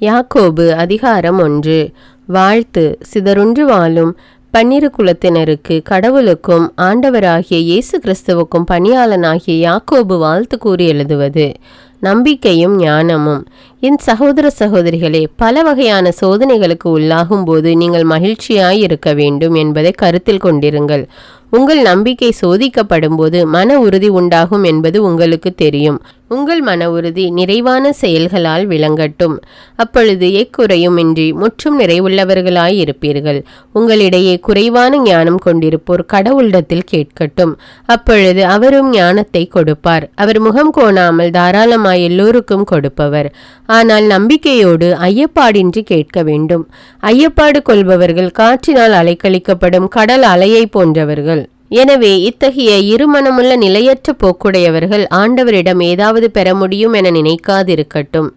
யாக்கோபு அதிகாரம் ஒன்று. வாழ்த்து. சிதறுன்று வாழும் பன்னிரு குலத்தினருக்கு கடவுளுக்கும் ஆண்டவராகிய இயேசு கிறிஸ்துவுக்கும் பணியாளனாகிய யாக்கோபு வாழ்த்து கூறி எழுதுவது. நம்பிக்கையும் ஞானமும். என் சகோதர சகோதரிகளே பல வகையான சோதனைகளுக்கு உள்ளாகும் போது நீங்கள் மகிழ்ச்சியாய் இருக்க வேண்டும் என்பதை கருத்தில் கொண்டிருங்கள். உங்கள் நம்பிக்கை சோதிக்கப்படும் போது மன உறுதி உண்டாகும் என்பது உங்களுக்கு தெரியும். உங்கள் மன உறுதி நிறைவான செயல்களால் விளங்கட்டும். அப்பொழுது எக்குறையுமின்றி முற்றும் நிறைவுள்ளவர்களாய் இருப்பீர்கள். உங்களிடையே குறைவான ஞானம் கொண்டிருப்போர் கடவுளிடத்தில் கேட்கட்டும். அப்பொழுது அவரும் ஞானத்தை கொடுப்பார். அவர் முகம் கோணாமல் தாராளமாய் எல்லோருக்கும் கொடுப்பவர். ஆனால் நம்பிக்கையோடு ஐயப்பாடின்றி கேட்க வேண்டும். ஐயப்பாடு கொள்பவர்கள் காற்றினால் அலைக்கழிக்கப்படும் கடல் அலையை போன்றவர்கள். எனவே இத்தகைய இருமனமுள்ள நிலையற்ற போக்குடையவர்கள் ஆண்டவரிடம் ஏதாவது பெற முடியும் என நினைக்காதிருக்கட்டும்.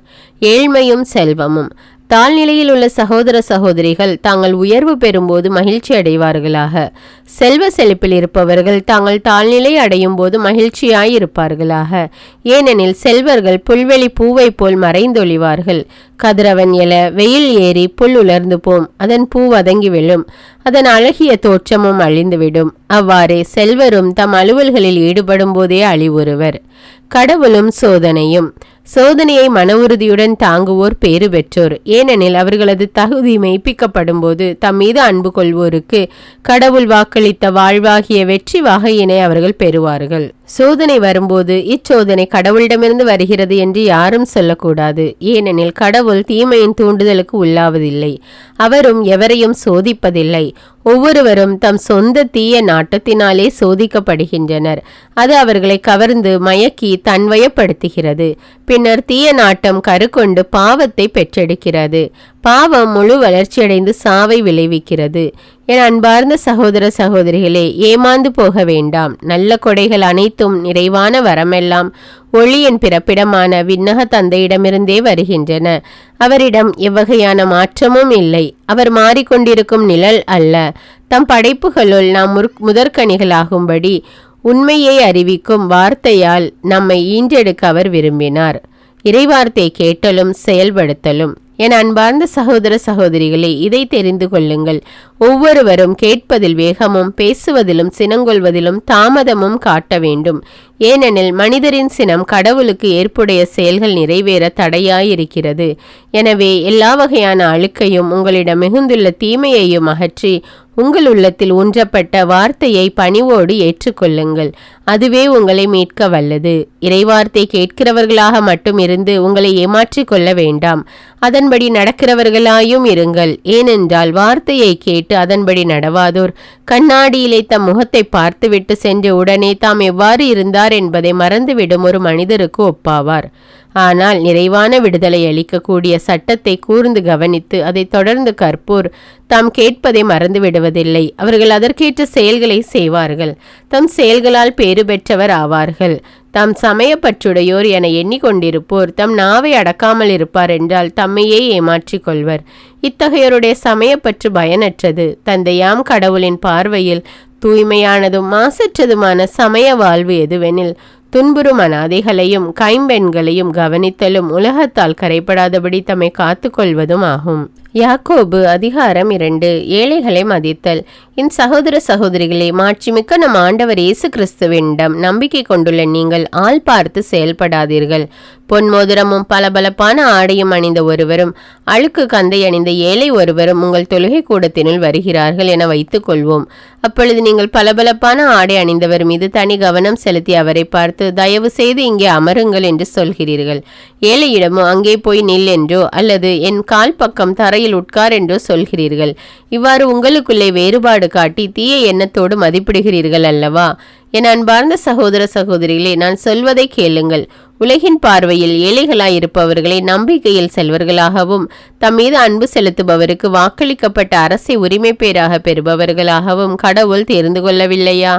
ஏழ்மையும் செல்வமும். தாழ்நிலையில் உள்ள சகோதர சகோதரிகள் தாங்கள் உயர்வு பெறும்போது மகிழ்ச்சி அடைவார்களாக. செல்வ செழிப்பில் இருப்பவர்கள் தாங்கள் தாழ்நிலை அடையும் போது மகிழ்ச்சியாய் இருப்பார்களாக. ஏனெனில் செல்வர்கள் புல்வெளி பூவை போல் மறைந்தொழிவார்கள். கதிரவன் எல வெயில் ஏறி புல் உலர்ந்து போம். அதன் பூ வதங்கி விழும் அதன் அழகிய தோற்றமும் அழிந்துவிடும். அவ்வாறே செல்வரும் தம் அலுவல்களில் ஈடுபடும் போதே அழிவுறுவர் கடவுளும் சோதனையும். சோதனையை மன உறுதியுடன் தாங்குவோர் பேறு பெற்றோர். ஏனெனில் அவர்களது தகுதி மெய்ப்பிக்கப்படும் போது தம் மீது அன்பு கொள்வோருக்கு கடவுள் வாக்களித்த வாழ்வாகிய வெற்றி வகையினை அவர்கள் பெறுவார்கள். சோதனை வரும்போது இச்சோதனை கடவுளிடமிருந்து வருகிறது என்று யாரும் சொல்லக்கூடாது. ஏனெனில் கடவுள் தீமையின் தூண்டுதலுக்கு உள்ளாவதில்லை. அவரும் எவரையும் சோதிப்பதில்லை. ஒவ்வொருவரும் தம் சொந்த தீய நாட்டத்தினாலே சோதிக்கப்படுகின்றனர். அது அவர்களை கவர்ந்து மயக்கி தன்வயப்படுத்துகிறது. பின்னர் தீய நாட்டம் கருக்கொண்டு பாவத்தை பெற்றெடுக்கிறது. பாவம் முழு வளர்ச்சியடைந்து சாவை விளைவிக்கிறது. என் அன்பார்ந்த சகோதர சகோதரிகளே ஏமாந்து போக வேண்டாம். நல்ல கொடைகள் அனைத்து அனைத்தும் நிறைவான வரமெல்லாம் ஒளியின் பிறப்பிடமான விண்ணக தந்தையிடமிருந்தே வருகின்றன. அவரிடம் எவ்வகையான மாற்றமும் இல்லை. அவர் மாறிக்கொண்டிருக்கும் நிழல் அல்ல. தம் படைப்புகளுள் நாம் முற் முதற்கனிகளாகும்படி உண்மையை அறிவிக்கும் வார்த்தையால் நம்மை ஈன்றெடுக்க அவர் விரும்பினார். இறைவார்த்தை கேட்டலும் செயல்படுத்தலும். என் அன்பார்ந்த சகோதர சகோதரிகளே இதை தெரிந்து கொள்ளுங்கள். ஒவ்வொருவரும் கேட்பதில் வேகமும் பேசுவதிலும் சினங்கொள்வதிலும் தாமதமும் காட்ட வேண்டும். ஏனெனில் மனிதரின் சினம் கடவுளுக்கு ஏற்புடைய செயல்கள் நிறைவேற தடையாயிருக்கிறது. எனவே எல்லா வகையான அழுக்கையும் உங்களிடம் மிகுந்துள்ள தீமையையும் அகற்றி உங்கள் உள்ளத்தில் ஊன்றப்பட்ட வார்த்தையை பணிவோடு ஏற்றுக்கொள்ளுங்கள். அதுவே உங்களை மீட்க வல்லது. இறைவார்த்தை கேட்கிறவர்களாக மட்டும் இருந்து உங்களை ஏமாற்றிக் கொள்ள வேண்டாம். அதன்படி நடக்கிறவர்களாயும் இருங்கள். ஏனென்றால் வார்த்தையை கேட்டு அதன்படி நடவாதோர். கண்ணாடியிலே தம் முகத்தை பார்த்துவிட்டு சென்று உடனே தாம் எவ்வாறு இருந்தார் என்பதை மறந்துவிடும் ஒரு மனிதருக்கு ஒப்பாவார். ஆனால் நிறைவான விடுதலை அளிக்கக்கூடிய சட்டத்தை கூர்ந்து கவனித்து அதை தொடர்ந்து கற்போர். தாம் கேட்பதை மறந்து விடுவதில்லை அவர்கள் அதற்கேற்ற செயல்களை செய்வார்கள். தம் செயல்களால் பேறு பெற்றவர் ஆவார்கள். தாம் சமயப்பற்றுடையோர் என எண்ணிக்கொண்டிருப்போர். தம் நாவை அடக்காமல் இருப்பார் என்றால் தம்மையே ஏமாற்றிக் கொள்வர். இத்தகையோருடைய சமயப்பற்று பயனற்றது. தந்தையாம் கடவுளின் பார்வையில் தூய்மையானதும் மாசற்றதுமான சமய வாழ்வு எதுவெனில் துன்புறும் அனாதைகளையும் கைம்பெண்களையும் கவனித்தலும் உலகத்தால் கரைப்படாதபடி தம்மை காத்துக்கொள்வதும் ஆகும். யாக்கோபு அதிகாரம் இரண்டு. ஏழைகளை மதித்தல். என் சகோதர சகோதரிகளே மாட்சிமிக்க நம் ஆண்டவர் இயேசு கிறிஸ்துவிடம் நம்பிக்கை கொண்டுள்ள நீங்கள் ஆள் பார்த்து செயல்படாதீர்கள். பொன் மோதிரமும் பளபளப்பான ஆடையும் அணிந்த ஒருவரும் அழுக்கு கந்தை அணிந்த ஏழை ஒருவரும் உங்கள் தொழுகை கூடத்தினுள் வருகிறார்கள் என வைத்துக் கொள்வோம் அப்பொழுது நீங்கள் பளபளப்பான ஆடை அணிந்தவர் மீது தனி கவனம் செலுத்தி அவரை பார்த்து தயவு செய்து இங்கே அமருங்கள் என்று சொல்கிறீர்கள். ஏழையிடமோ அங்கே போய் நில் என்றோ அல்லது என் கால் பக்கம் தரை தரையில் உட்கார் என்றோ சொல்கிறீர்கள். இவ்வாறு உங்களுக்குள்ளே வேறுபாடு காட்டி தீய எண்ணத்தோடு மதிப்பிடுகிறீர்கள் அல்லவா? என் அன்பார்ந்த சகோதர சகோதரிகளே நான் சொல்வதை கேளுங்கள். உலகின் பார்வையில் ஏழைகளாயிருப்பவர்களை நம்பிக்கையில் செல்வர்களாகவும் தம் மீது அன்பு செலுத்துபவருக்கு வாக்களிக்கப்பட்ட அரசை உரிமை பேராக பெறுபவர்களாகவும் கடவுள் தெரிந்து கொள்ளவில்லையா?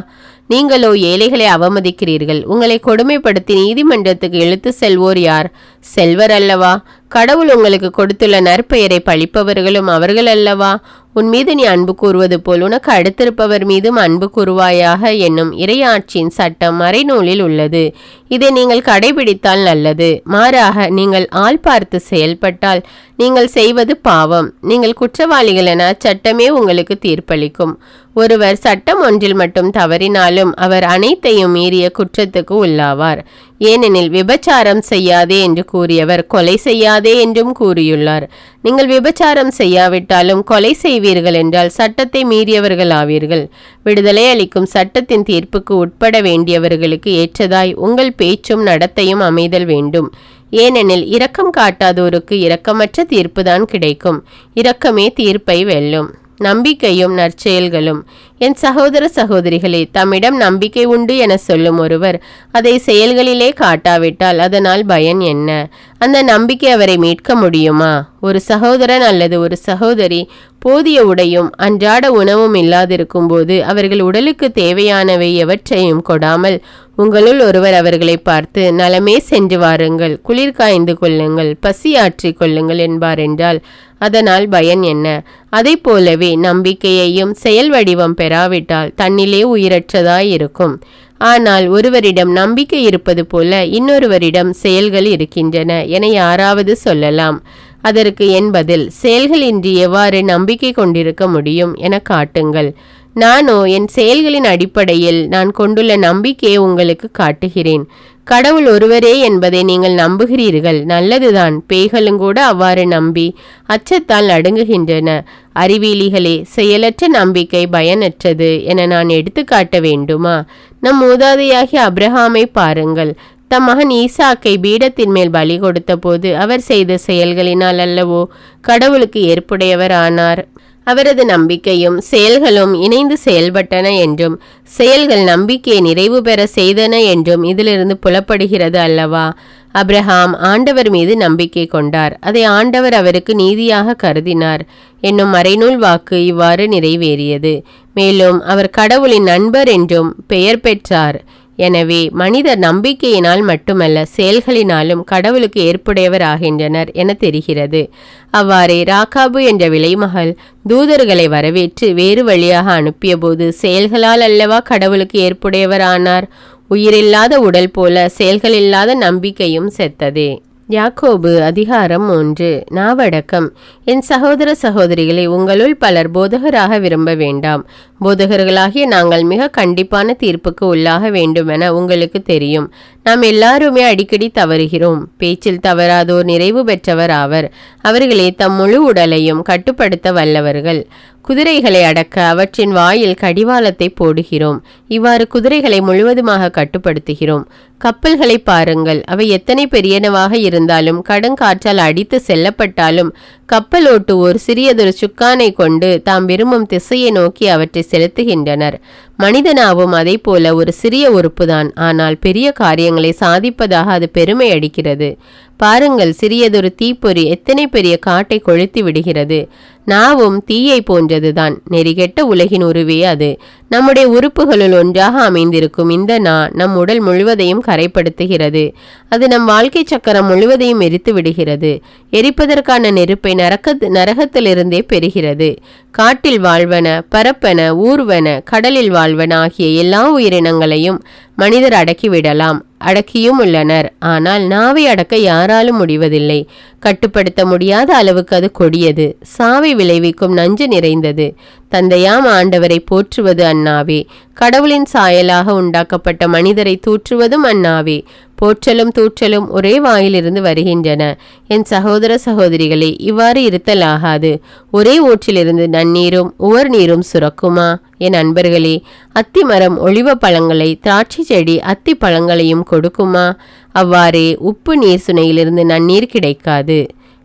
நீங்களோ ஏழைகளை அவமதிக்கிறீர்கள். உங்களை கொடுமைப்படுத்தி நீதிமன்றத்துக்கு இழுத்து செல்வோர் யார்? செல்வர் அல்லவா? கடவுள் உங்களுக்கு கொடுத்துள்ள நற்பெயரை பழிப்பவர்களும் அவர்கள் அல்லவா? உன் மீது நீ அன்பு கூறுவது போல் உனக்கு அடுத்திருப்பவர் மீதும் அன்பு கூறுவாயாக என்னும் இறையாட்சியின் சட்டம் மறைநூலில் உள்ளது. இதை நீங்கள் கடைபிடித்தால் நல்லது. மாறாக நீங்கள் ஆள் பார்த்து செயல்பட்டால் நீங்கள் செய்வது பாவம். நீங்கள் குற்றவாளிகள் என சட்டமே உங்களுக்கு தீர்ப்பளிக்கும். ஒருவர் சட்டம் ஒன்றில் மட்டும் தவறினாலும் அவர் அனைத்தையும் மீறிய குற்றத்துக்கு உள்ளாவார். ஏனெனில் விபச்சாரம் செய்யாதே என்று கூறியவர் கொலை செய்யாதே என்றும் கூறியுள்ளார். நீங்கள் விபச்சாரம் செய்யாவிட்டாலும் கொலை செய்வீர்கள் என்றால் சட்டத்தை மீறியவர்கள் ஆவீர்கள் விடுதலை அளிக்கும் சட்டத்தின் தீர்ப்புக்கு உட்பட வேண்டியவர்களுக்கு ஏற்றதாய் உங்கள் பேச்சும் நடத்தையும் அமைதல் வேண்டும். ஏனெனில் இரக்கம் காட்டாதோருக்கு இரக்கமற்ற தீர்ப்புதான் கிடைக்கும். இரக்கமே தீர்ப்பை வெல்லும். நம்பிக்கையும் நற்செயல்களும். என் சகோதர சகோதரிகளே தம்மிடம் நம்பிக்கை உண்டு என சொல்லும் ஒருவர் அதை செயல்களிலே காட்டாவிட்டால் அதனால் பயன் என்ன? அந்த நம்பிக்கை அவரை மீட்க முடியுமா? ஒரு சகோதரன் அல்லது ஒரு சகோதரி போதிய உடையும் அன்றாட உணவும் இல்லாதிருக்கும் போது அவர்கள் உடலுக்கு தேவையானவை எவற்றையும் கொடாமல் உங்களுள் ஒருவர் அவர்களை பார்த்து நலமே சென்று வாருங்கள் குளிர் காய்ந்து கொள்ளுங்கள் பசி ஆற்றிக் கொள்ளுங்கள் என்பார் என்றால் அதனால் பயன் என்ன? அதை போலவே நம்பிக்கையையும் செயல் வடிவம் பெறாவிட்டால் தன்னிலே உயிரற்றதாய் இருக்கும். ஆனால் ஒருவரிடம் நம்பிக்கை இருப்பது போல இன்னொருவரிடம் செயல்கள் இருக்கின்றன என யாராவது சொல்லலாம். அதற்கு என் பதில் செயல்களின்றி எவ்வாறு நம்பிக்கை கொண்டிருக்க முடியும் என காட்டுங்கள். நானோ என் செயல்களின் அடிப்படையில் நான் கொண்டுள்ள நம்பிக்கையை உங்களுக்கு காட்டுகிறேன். கடவுள் ஒருவரே என்பதை நீங்கள் நம்புகிறீர்கள். நல்லதுதான். பேய்களும் கூட அவ்வாறு நம்பி அச்சத்தால் நடுங்குகின்றன. அறிவியலிகளே செயலற்ற நம்பிக்கை பயனற்றது என நான் எடுத்துக்காட்ட வேண்டுமா? நம் மூதாதையாகிய அப்ரஹாமை பாருங்கள். தம் மகன் ஈசாக்கை பீடத்தின் மேல் பலி கொடுத்த போது அவர் செய்த செயல்களினால் அல்லவோ கடவுளுக்கு ஏற்புடையவர் ஆனார். அவரது நம்பிக்கையும் செயல்களும் இணைந்து செயல்பட்டன என்றும் செயல்கள் நம்பிக்கையை நிறைவு பெற செய்தன என்றும் இதிலிருந்து புலப்படுகிறது அல்லவா? அப்ரஹாம் ஆண்டவர் மீது நம்பிக்கை கொண்டார். அதை ஆண்டவர் அவருக்கு நீதியாக கருதினார். என்னும் மறைநூல் வாக்கு இவ்வாறு நிறைவேறியது. மேலும் அவர் கடவுளின் நண்பர் என்றும் பெயர் பெற்றார். எனவே மனிதர் நம்பிக்கையினால் மட்டுமல்ல செயல்களினாலும் கடவுளுக்கு ஏற்புடையவர் ஆகின்றனர் என தெரிகிறது. அவ்வாறே ராகாபு என்ற விலைமகள் தூதர்களை வரவேற்று வேறு வழியாக அனுப்பியபோது செயல்களால் அல்லவா கடவுளுக்கு ஏற்புடையவர் ஆனார் உயிரில்லாத உடல் போல செயல்களில்லாத நம்பிக்கையும் செத்தது. யாக்கோபு அதிகாரம் ஒன்று. நாவடக்கம். என் சகோதர சகோதரிகளை உங்களுள் பலர் போதகராக விரும்ப வேண்டாம். போதகர்களாகிய நாங்கள் மிக கண்டிப்பான தீர்ப்புக்கு உள்ளாக வேண்டுமென உங்களுக்கு தெரியும். நாம் எல்லாருமே அடிக்கடி தவறுகிறோம். பேச்சில் தவறாதோர் நிறைவு பெற்றவர் ஆவர். அவர்களே தம் முழு உடலையும் கட்டுப்படுத்த வல்லவர்கள். குதிரைகளை அடக்க அவற்றின் வாயில் கடிவாளத்தை போடுகிறோம். இவ்வாறு குதிரைகளை முழுவதுமாக கட்டுப்படுத்துகிறோம். கப்பல்களை பாருங்கள். அவை எத்தனை பெரியனவாக இருந்தாலும் கடுங்காற்றால் அடித்து செல்லப்பட்டாலும் கப்பல் ஓட்டுவோர் சிறியதொரு சுக்கானை கொண்டு தாம் விரும்பும் திசையை நோக்கி அவற்றை செலுத்துகின்றனர். மனிதனாவும் அதை போல ஒரு சிறிய உறுப்புதான். ஆனால் பெரிய காரியங்களை சாதிப்பதாக அது பெருமை அடிக்கிறது. பாருங்கள் சிறியதொரு தீப்பொறி எத்தனை பெரிய காட்டை கொளுத்தி விடுகிறது. நாவும் தீயை போன்றதுதான். நெறிகெட்ட உலகின் உருவே அது. நம்முடைய உறுப்புகளுள் ஒன்றாக அமைந்திருக்கும் இந்த நா நம் உடல் முழுவதையும் கரைப்படுத்துகிறது. அது நம் வாழ்க்கை சக்கரம் முழுவதையும் எரித்து விடுகிறது. எரிப்பதற்கான நெருப்பை நரக்க நரகத்திலிருந்தே பெறுகிறது. காட்டில் வாழ்வன பரப்பன ஊர்வன கடலில் வாழ்வன ஆகிய எல்லா உயிரினங்களையும் மனிதர் அடக்கிவிடலாம் அடக்கியும் உள்ளனர். ஆனால் நாவை அடக்க யாராலும் முடிவதில்லை. கட்டுப்படுத்த முடியாத அளவுக்கு அது கொடியது. சாவை விளைவிக்கும் நஞ்சு நிறைந்தது. தந்தையாம் ஆண்டவரை போற்றுவது அண்ணாவே. கடவுளின் சாயலாக உண்டாக்கப்பட்ட மனிதரை தூற்றுவதும் அண்ணாவே. போற்றலும் தூற்றலும் ஒரே வாயிலிருந்து வருகின்றன. என் சகோதர சகோதரிகளே இவ்வாறு இருத்தலாகாது. ஒரே ஊற்றிலிருந்து நன்னீரும் உவர் நீரும் சுரக்குமா? என் அன்பர்களே அத்தி மரம் ஒளிவ பழங்களை திராட்சை செடி அத்தி பழங்களையும் கொடுக்குமா? அவ்வாறே உப்பு நீர் சுனையிலிருந்து நன்னீர் கிடைக்காது.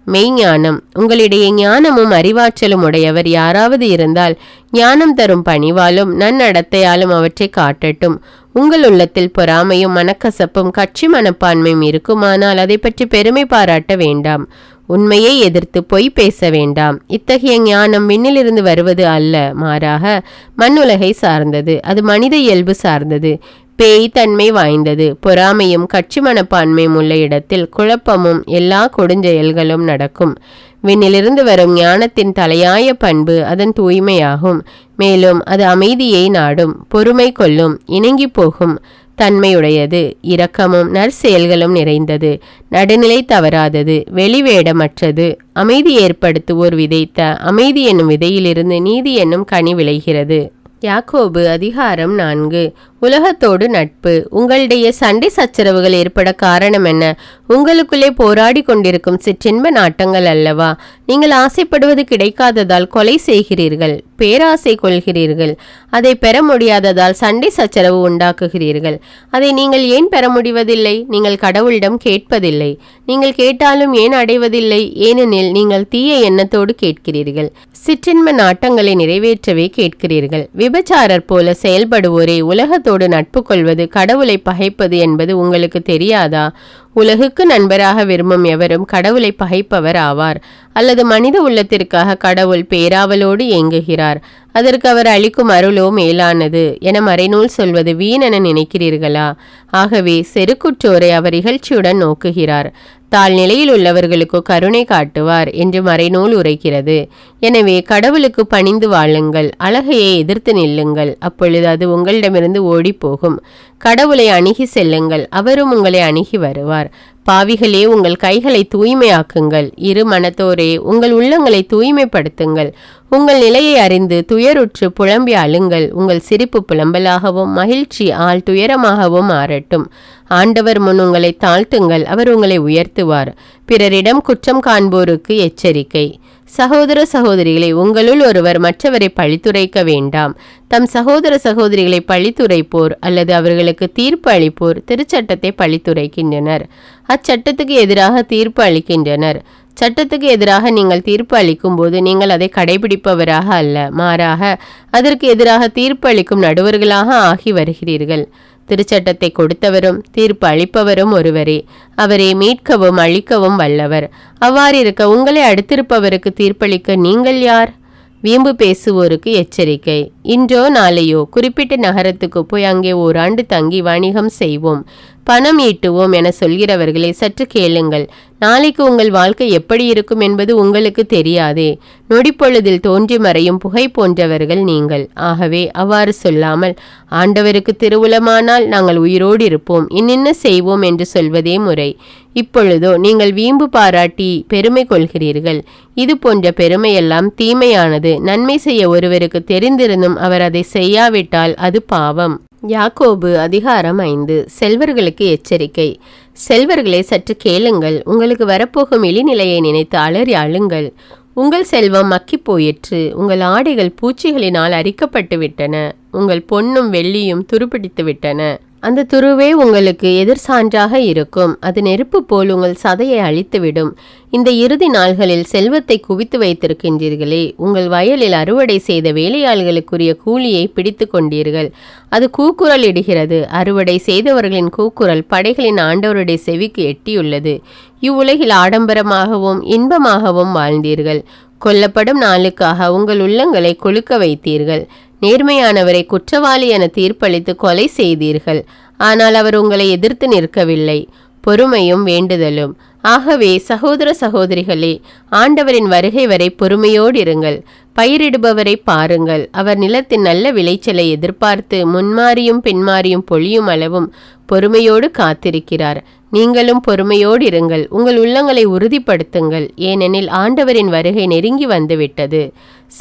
மெய்ஞானம். உங்களிடையே ஞானமும் அறிவாற்றலும் உடையவர் யாராவது இருந்தால் ஞானம் தரும் பணிவாலும் நன்னடத்தையாலும் அவற்றை காட்டட்டும். உங்கள் உள்ளத்தில் பொறாமையும் மனக்கசப்பும் கட்சி மனப்பான்மையும் இருக்குமானால் அதை பற்றி பெருமை பாராட்ட வேண்டாம். உண்மையை எதிர்த்து பொய் பேச வேண்டாம். இத்தகைய ஞானம் விண்ணிலிருந்து வருவது அல்ல. மாறாக மண்ணுலகை சார்ந்தது. அது மனித இயல்பு சார்ந்தது. பேய்த்தன்மை வாய்ந்தது. பொறாமையும் கட்சி மனப்பான்மையும் உள்ள இடத்தில் குழப்பமும் எல்லா கொடுஞ்செயல்களும் நடக்கும். விண்ணிலிருந்து வரும் ஞானத்தின் தலையாய பண்பு அதன் தூய்மையாகும். மேலும் அது அமைதியை நாடும் பொறுமை கொள்ளும் இணங்கி போகும் தன்மையுடையது. இரக்கமும் நற்செயல்களும் நிறைந்தது. நடுநிலை தவறாதது வெளிவேடமற்றது. அமைதி ஏற்படுத்துவோர் விதைத்த அமைதி என்னும் விதையிலிருந்து நீதி என்னும் கனி விளைகிறது. யாக்கோபு அதிகாரம் நான்கு. உலகத்தோடு நட்பு. உங்களுடைய சண்டை சச்சரவுகள் ஏற்பட காரணம் என்ன? உங்களுக்குள்ளே போராடி கொண்டிருக்கும் சிற்றின்ப நாட்டங்கள் அல்லவா? நீங்கள் ஆசைப்படுவது கிடைக்காததால் கொலை செய்கிறீர்கள் பேராசை கொள்கிறீர்கள் அதை பெற முடியாததால் சண்டை சச்சரவு உண்டாக்குகிறீர்கள். அதை நீங்கள் ஏன் பெற முடிவதில்லை? நீங்கள் கடவுளிடம் கேட்பதில்லை. நீங்கள் கேட்டாலும் ஏன் அடைவதில்லை? ஏனெனில் நீங்கள் தீய எண்ணத்தோடு கேட்கிறீர்கள். சிற்றின்ம நாட்டங்களை நிறைவேற்றவே கேட்கிறீர்கள். விபச்சாரர் போல செயல்படுவோரே உலகத்தோடு நட்பு கொள்வது கடவுளை பகைப்பது என்பது உங்களுக்கு தெரியாதா? உலகுக்கு நண்பராக விரும்பும் எவரும் கடவுளை பகைப்பவர் ஆவார். அல்லது மனித உள்ளத்திற்காக கடவுள் பேராவலோடு இயங்குகிறார் அதற்கு அவர் அளிக்கும் அருளோ மேலானது என மறைநூல் சொல்வது வீணென நினைக்கிறீர்களா? ஆகவே செருக்குற்றோரை அவர் இகழ்ச்சியுடன் நோக்குகிறார். தாழ் நிலையில் உள்ளவர்களுக்கு கருணை காட்டுவார் என்று மறைநூல் உரைக்கிறது. எனவே கடவுளுக்கு பணிந்து வாழுங்கள் அழகையை எதிர்த்து நில்லுங்கள் அப்பொழுது அது உங்களிடமிருந்து ஓடிப்போகும். கடவுளை அணுகி செல்லுங்கள் அவரும் உங்களை அணுகி வருவார். பாவிகளே உங்கள் கைகளை தூய்மையாக்குங்கள். இரு மனத்தோரே உங்கள் உள்ளங்களை தூய்மைப்படுத்துங்கள். உங்கள் நிலையை அறிந்து துயருற்று புலம்பி அழுங்கள். உங்கள் சிரிப்பு புலம்பலாகவும் மகிழ்ச்சி ஆள் துயரமாகவும் மாறட்டும். ஆண்டவர் முன் உங்களை தாழ்த்துங்கள். அவர் உங்களை உயர்த்துவார். பிறரிடம் குற்றம் காண்போருக்கு எச்சரிக்கை. சகோதர சகோதரிகளை உங்களுள் ஒருவர் மற்றவரை பழித்துரைக்க வேண்டாம். தம் சகோதர சகோதரிகளை பழித்துரைப்போர் அல்லது அவர்களுக்கு தீர்ப்பு அளிப்போர் திருச்சட்டத்தை பழித்துரைக்கின்றனர். அச்சட்டத்துக்கு எதிராக தீர்ப்பு அளிக்கின்றனர். சட்டத்துக்கு எதிராக நீங்கள் தீர்ப்பு அளிக்கும் போது நீங்கள் அதை கடைபிடிப்பவராக அல்ல. மாறாக அதற்கு எதிராக தீர்ப்பு அளிக்கும் நடுவர்களாக ஆகி வருகிறீர்கள். திருச்சட்டத்தை கொடுத்தவரும் தீர்ப்பு அளிப்பவரும் ஒருவரே. அவரை மீட்கவும் அழிக்கவும் வல்லவர். அவ்வாறிருக்க உங்களை அடுத்திருப்பவருக்கு தீர்ப்பளிக்க நீங்கள் யார்? வீம்பு பேசுவோருக்கு எச்சரிக்கை. இன்றோ நாளையோ குறிப்பிட்ட நகரத்துக்கு போய் அங்கே ஓராண்டு தங்கி வணிகம் செய்வோம். பணம் ஈட்டுவோம் என சொல்கிறவர்களை சற்று கேளுங்கள். நாளைக்கு உங்கள் வாழ்க்கை எப்படி இருக்கும் என்பது உங்களுக்கு தெரியாதே. நொடிப்பொழுதில் தோன்றி மறையும் புகை போன்றவர்கள் நீங்கள். ஆகவே அவ்வாறு சொல்லாமல் ஆண்டவருக்கு திருவுளமானால் நாங்கள் உயிரோடு இருப்போம். இன்னின்ன செய்வோம் என்று சொல்வதே முறை. இப்பொழுதோ நீங்கள் வீம்பு பாராட்டி பெருமை கொள்கிறீர்கள். இது போன்ற பெருமையெல்லாம் தீமையானது. நன்மை செய்ய ஒருவருக்கு தெரிந்திருந்தும் அவர் அதை செய்யாவிட்டால் அது பாவம். யாக்கோபு அதிகாரம் ஐந்து. செல்வர்களுக்கு எச்சரிக்கை. செல்வர்களை சற்று கேளுங்கள். உங்களுக்கு வரப்போகும் இழிநிலையை நினைத்து அலறி அழுங்கள். உங்கள் செல்வம் மக்கிப் போயிற்று. உங்கள் ஆடைகள் பூச்சிகளினால் அரிக்கப்பட்டு விட்டன உங்கள் பொன்னும் வெள்ளியும் துருப்பிடித்து விட்டன அந்த துருவே உங்களுக்கு எதிர் சான்றாக இருக்கும். அது நெருப்பு போல் உங்கள் சதையை அழித்துவிடும். இந்த இறுதி நாள்களில் செல்வத்தை குவித்து வைத்திருக்கின்றீர்களே உங்கள் வயலில் அறுவடை செய்த வேலையாள்களுக்குரிய கூலியை பிடித்து கொண்டீர்கள். அது கூக்குரல் இடுகிறது. அறுவடை செய்தவர்களின் கூக்குரல் படைகளின் ஆண்டவருடைய செவிக்கு எட்டியுள்ளது. இவ்வுலகில் ஆடம்பரமாகவும் இன்பமாகவும் வாழ்ந்தீர்கள். கொல்லப்படும் நாளுக்காக உங்கள் உள்ளங்களை கொழுக்க வைத்தீர்கள். நேர்மையானவரை குற்றவாளி என தீர்ப்பளித்து கொலை செய்தீர்கள். ஆனால் அவர் உங்களை எதிர்த்து நிற்கவில்லை. பொறுமையும் வேண்டுதலும். ஆகவே சகோதர சகோதரிகளே ஆண்டவரின் வருகை வரை பொறுமையோடு இருங்கள். பயிரிடுபவரை பாருங்கள். அவர் நிலத்தின் நல்ல விளைச்சலை எதிர்பார்த்து முன்மாறியும் பின்மாறியும் பொழியும் அளவும் பொறுமையோடு காத்திருக்கிறார். நீங்களும் பொறுமையோடு இருங்கள். உங்கள் உள்ளங்களை உறுதிப்படுத்துங்கள். ஏனெனில் ஆண்டவரின் வருகை நெருங்கி வந்துவிட்டது.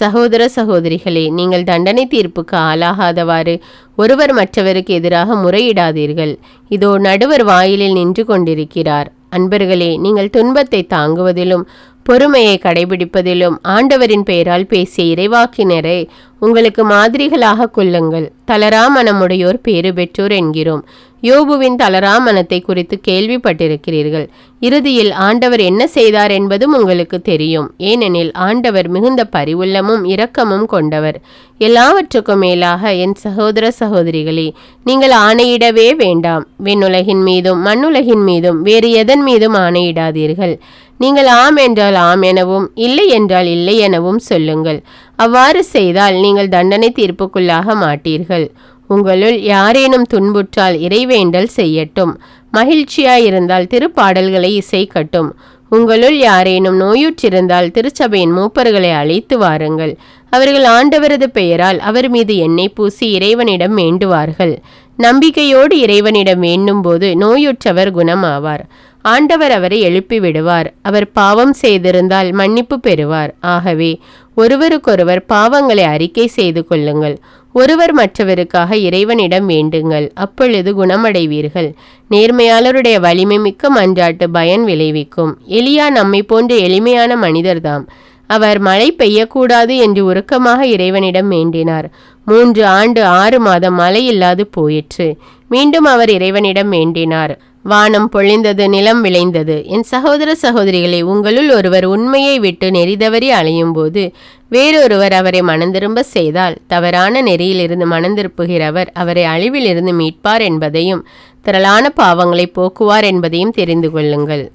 சகோதர சகோதரிகளே நீங்கள் தண்டனை தீர்ப்புக்கு ஆளாகாதவாறு ஒருவர் மற்றவருக்கு எதிராக முறையிடாதீர்கள். இதோ நடுவர் வாயிலில் நின்று கொண்டிருக்கிறார். அன்பர்களே நீங்கள் துன்பத்தை தாங்குவதிலும் பொறுமையை கடைபிடிப்பதிலும் ஆண்டவரின் பெயரால் பேசிய இறைவாக்கினரை உங்களுக்கு மாதிரிகளாக கொள்ளுங்கள். தளரா மனமுடையோர் பேறு பெற்றோர் என்கிறோம். யோபுவின் தளரா மனத்தை குறித்து கேள்விப்பட்டிருக்கிறீர்கள். இறுதியில் ஆண்டவர் என்ன செய்தார் என்பதும் உங்களுக்கு தெரியும். ஏனெனில் ஆண்டவர் மிகுந்த பரிவுள்ளமும் இரக்கமும் கொண்டவர். எல்லாவற்றுக்கும் மேலாக என் சகோதர சகோதரிகளே நீங்கள் ஆணையிடவே வேண்டாம். விண்ணுலகின் மீதும் மண்ணுலகின் மீதும் வேறு எதன் மீதும் ஆணையிடாதீர்கள். நீங்கள் ஆம் என்றால் ஆம் எனவும் இல்லை என்றால் இல்லை எனவும் சொல்லுங்கள். அவ்வாறு செய்தால் நீங்கள் தண்டனை தீர்ப்புக்குள்ளாக மாட்டீர்கள். உங்களுள் யாரேனும் துன்புற்றால் இறைவேண்டல் செய்யட்டும். மகிழ்ச்சியாயிருந்தால் திருப்பாடல்களை இசைக்கட்டும். உங்களுள் யாரேனும் நோயுற்றிருந்தால் திருச்சபையின் மூப்பர்களை அழைத்து வாருங்கள். அவர்கள் ஆண்டவரது பெயரால் அவர் மீது எண்ணெய் பூசி இறைவனிடம் வேண்டுவார்கள். நம்பிக்கையோடு இறைவனிடம் வேண்டும் போது நோயுற்றவர் குணமாவார். ஆண்டவர் அவரை எழுப்பி விடுவார் அவர் பாவம் செய்திருந்தால் மன்னிப்பு பெறுவார். ஆகவே ஒருவருக்கொருவர் பாவங்களை அறிக்கை செய்து கொள்ளுங்கள். ஒருவர் மற்றவருக்காக இறைவனிடம் வேண்டுங்கள். அப்பொழுது குணமடைவீர்கள். நேர்மையாளருடைய வலிமை மிக்க மன்றாட்டு பயன் விளைவிக்கும். எலியா நம்மை போன்ற எளிமையான மனிதர்தாம். அவர் மழை பெய்யக்கூடாது என்று உருக்கமாக இறைவனிடம் வேண்டினார். மூன்று ஆண்டு ஆறு மாதம் மழை இல்லாது போயிற்று. மீண்டும் அவர் இறைவனிடம் வேண்டினார். வானம் பொழிந்தது நிலம் விளைந்தது. என் சகோதர சகோதரிகளை உங்களுள் ஒருவர் உண்மையை விட்டு நெறிதவறி அலையும் போது வேறொருவர் அவரை மனந்திரும்ப செய்தால் தவறான நெறியிலிருந்து மனந்திருப்புகிறவர் அவரை அழிவிலிருந்து மீட்பார் என்பதையும் திரளான பாவங்களை போக்குவார் என்பதையும் தெரிந்து கொள்ளுங்கள்.